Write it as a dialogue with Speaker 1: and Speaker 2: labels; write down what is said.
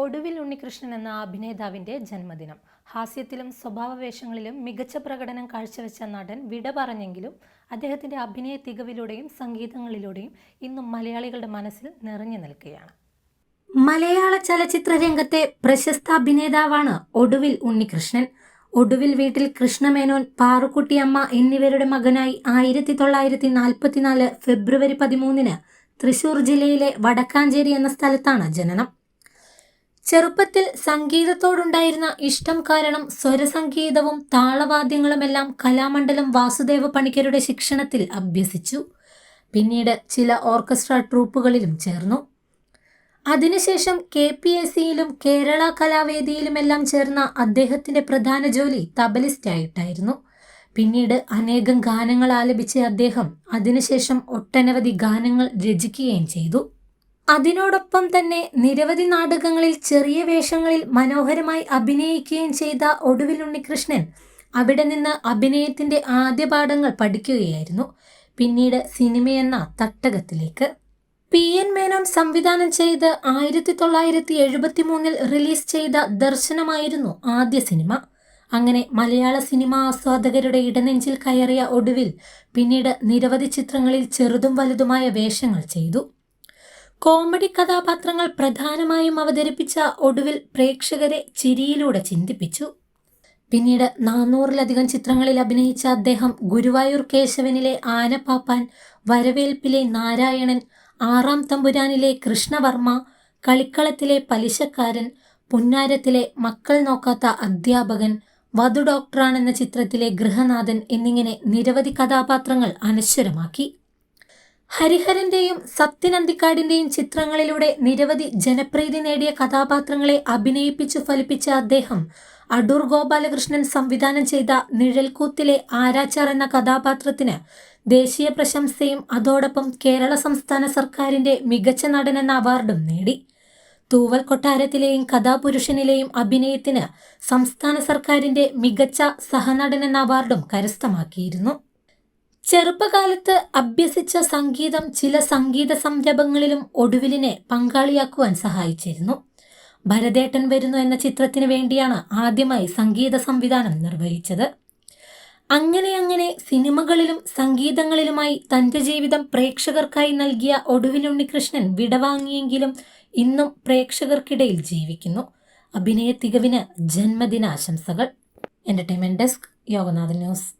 Speaker 1: ഒടുവിൽ ഉണ്ണികൃഷ്ണൻ എന്ന അഭിനേതാവിന്റെ ജന്മദിനം. ഹാസ്യത്തിലും സ്വഭാവവേഷങ്ങളിലും മികച്ച പ്രകടനം കാഴ്ചവെച്ച നടൻ വിട പറഞ്ഞെങ്കിലും അദ്ദേഹത്തിന്റെ അഭിനയ തികവിലൂടെയും സംഗീതങ്ങളിലൂടെയും ഇന്നും മലയാളികളുടെ മനസ്സിൽ നിറഞ്ഞു നിൽക്കുകയാണ്. മലയാള ചലച്ചിത്ര രംഗത്തെ പ്രശസ്ത അഭിനേതാവാണ് ഒടുവിൽ ഉണ്ണികൃഷ്ണൻ. ഒടുവിൽ വീട്ടിൽ കൃഷ്ണമേനോൻ പാറുക്കുട്ടിയമ്മ എന്നിവരുടെ മകനായി ആയിരത്തി തൊള്ളായിരത്തി നാൽപ്പത്തിനാല് ഫെബ്രുവരി പതിമൂന്നിന് തൃശൂർ ജില്ലയിലെ വടക്കാഞ്ചേരി എന്ന സ്ഥലത്താണ് ജനനം. ചെറുപ്പത്തിൽ സംഗീതത്തോടുണ്ടായിരുന്ന ഇഷ്ടം കാരണം സ്വരസംഗീതവും താളവാദ്യങ്ങളുമെല്ലാം കലാമണ്ഡലം വാസുദേവ പണിക്കരുടെ ശിക്ഷണത്തിൽ അഭ്യസിച്ചു. പിന്നീട് ചില ഓർക്കസ്ട്ര ട്രൂപ്പുകളിലും ചേർന്നു. അതിനുശേഷം കെ പി എസ് സിയിലും കേരള കലാവേദിയിലുമെല്ലാം ചേർന്ന അദ്ദേഹത്തിന്റെ പ്രധാന ജോലി തബലിസ്റ്റായിട്ടായിരുന്നു. പിന്നീട് അനേകം ഗാനങ്ങൾ ആലപിച്ച അദ്ദേഹം അതിനുശേഷം ഒട്ടനവധി ഗാനങ്ങൾ രചിക്കുകയും ചെയ്തു. അതിനോടൊപ്പം തന്നെ നിരവധി നാടകങ്ങളിൽ ചെറിയ വേഷങ്ങളിൽ മനോഹരമായി അഭിനയിക്കുകയും ചെയ്ത ഒടുവിൽ ഉണ്ണികൃഷ്ണൻ അവിടെ നിന്ന് അഭിനയത്തിന്റെ ആദ്യ പാഠങ്ങൾ പഠിക്കുകയായിരുന്നു. പിന്നീട് സിനിമയെന്ന തട്ടകത്തിലേക്ക്. പി. എൻ. മേനോൻ സംവിധാനം ചെയ്ത് ആയിരത്തി തൊള്ളായിരത്തി എഴുപത്തി മൂന്നിൽ റിലീസ് ചെയ്ത ദർശനമായിരുന്നു ആദ്യ സിനിമ. അങ്ങനെ മലയാള സിനിമാ ആസ്വാദകരുടെ ഇടനെഞ്ചിൽ കയറിയ ഒടുവിൽ പിന്നീട് നിരവധി ചിത്രങ്ങളിൽ ചെറുതും വലുതുമായ വേഷങ്ങൾ ചെയ്തു. കോമഡി കഥാപാത്രങ്ങൾ പ്രധാനമായും അവതരിപ്പിച്ച ഒടുവിൽ പ്രേക്ഷകരെ ചിരിയിലൂടെ ചിന്തിപ്പിച്ചു. പിന്നീട് നാനൂറിലധികം ചിത്രങ്ങളിൽ അഭിനയിച്ച അദ്ദേഹം ഗുരുവായൂർ കേശവനിലെ ആനപ്പാപ്പാൻ വരവേൽപ്പിലെ നാരായണൻ ആറാം തമ്പുരാനിലെ കൃഷ്ണവർമ്മ കളിക്കളത്തിലെ പലിശക്കാരൻ പുന്നാരത്തിലെ മക്കൾ നോക്കാത്ത അധ്യാപകൻ വധു ഡോക്ടറാണെന്ന ചിത്രത്തിലെ ഗൃഹനാഥൻ എന്നിങ്ങനെ നിരവധി കഥാപാത്രങ്ങൾ അനശ്വരമാക്കി. ഹരിഹരന്റെയും സത്യനന്ദിക്കാടിന്റെയും ചിത്രങ്ങളിലൂടെ നിരവധി ജനപ്രീതി നേടിയ കഥാപാത്രങ്ങളെ അഭിനയിപ്പിച്ചു ഫലിപ്പിച്ച അദ്ദേഹം അടൂർ ഗോപാലകൃഷ്ണൻ സംവിധാനം ചെയ്ത നിഴൽക്കൂത്തിലെ ആരാച്ചാർ എന്ന കഥാപാത്രത്തിന് ദേശീയ പ്രശംസയും അതോടൊപ്പം കേരള സംസ്ഥാന സർക്കാരിന്റെ മികച്ച നടൻ എന്ന അവാർഡും നേടി. തൂവൽ കൊട്ടാരത്തിലെയും കഥാപുരുഷനിലെയും അഭിനയത്തിന് സംസ്ഥാന സർക്കാരിന്റെ മികച്ച സഹനടൻ എന്ന അവാർഡും കരസ്ഥമാക്കിയിരുന്നു. ചെറുപ്പകാലത്ത് അഭ്യസിച്ച സംഗീതം ചില സംഗീത സംരംഭങ്ങളിലും ഒടുവിലിനെ പങ്കാളിയാക്കുവാൻ സഹായിച്ചിരുന്നു. ഭരതേട്ടൻ വരുന്നു എന്ന ചിത്രത്തിന് വേണ്ടിയാണ് ആദ്യമായി സംഗീത സംവിധാനം നിർവഹിച്ചത്. അങ്ങനെ അങ്ങനെ സിനിമകളിലും സംഗീതങ്ങളിലുമായി തന്റെ ജീവിതം പ്രേക്ഷകർക്കായി നൽകിയ ഒടുവിൽ ഉണ്ണികൃഷ്ണൻ വിടവാങ്ങിയെങ്കിലും ഇന്നും പ്രേക്ഷകർക്കിടയിൽ ജീവിക്കുന്നു. അഭിനയ തികവിന് ജന്മദിനാശംസകൾ. Entertainment desk Yoganath news